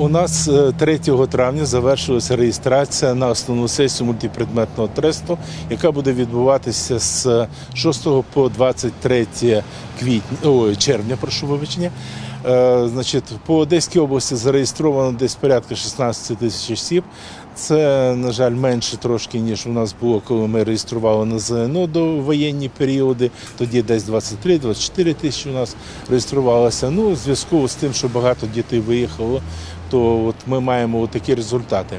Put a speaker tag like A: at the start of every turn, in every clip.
A: У нас е, 3 травня завершилася реєстрація на основну сесію мультипредметного тесту, яка буде відбуватися з 6 по 23 квітня, ой, червня, прошу вибачення. Е, Значить, по Одеській області зареєстровано десь порядка 16 тисяч осіб. Це, на жаль, менше трошки, ніж у нас було, коли ми реєстрували на ЗНО до воєнні періоди. Тоді десь 23-24 тисячі у нас реєструвалося. Ну, в зв'язку з тим, що багато дітей виїхало, то от ми маємо такі результати.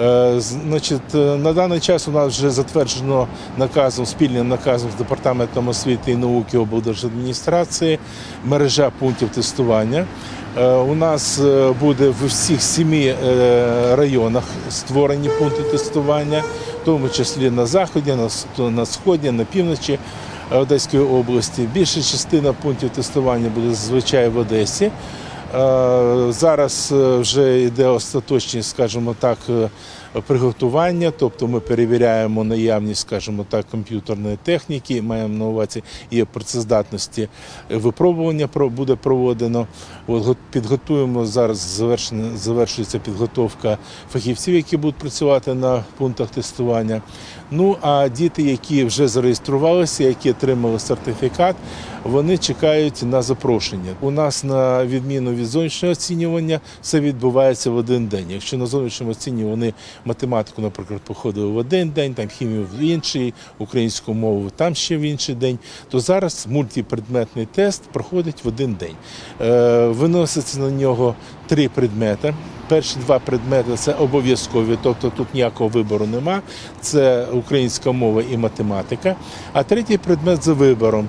A: Е, Значить, е, на даний час у нас вже затверджено наказом, спільним наказом з департаментом освіти і науки облдержадміністрації мережа пунктів тестування. Е, У нас буде в всіх сімі районах створені пункти тестування, в тому числі на заході, на сході, на півночі Одеської області. Більша частина пунктів тестування буде зазвичай в Одесі. Е, Зараз е, вже йде остаточні, скажімо так, е, приготування, тобто ми перевіряємо наявність, скажімо так, комп'ютерної техніки, маємо на увазі і працездатності випробування буде проводено. От, підготуємо зараз завершується підготовка фахівців, які будуть працювати на пунктах тестування. Ну а діти, які вже зареєструвалися, які отримали сертифікат, вони чекають на запрошення. У нас на відміну від зовнішнього оцінювання все відбувається в один день. Якщо на зовнішньому оцінюванні вони математику, наприклад, походили в один день, там хімію в інший, українську мову там ще в інший день, то зараз мультипредметний тест проходить в один день. Е, виноситься на нього три предмети. Перші два предмети це обов'язкові, тобто тут ніякого вибору нема. Це українська мова і математика. А третій предмет за вибором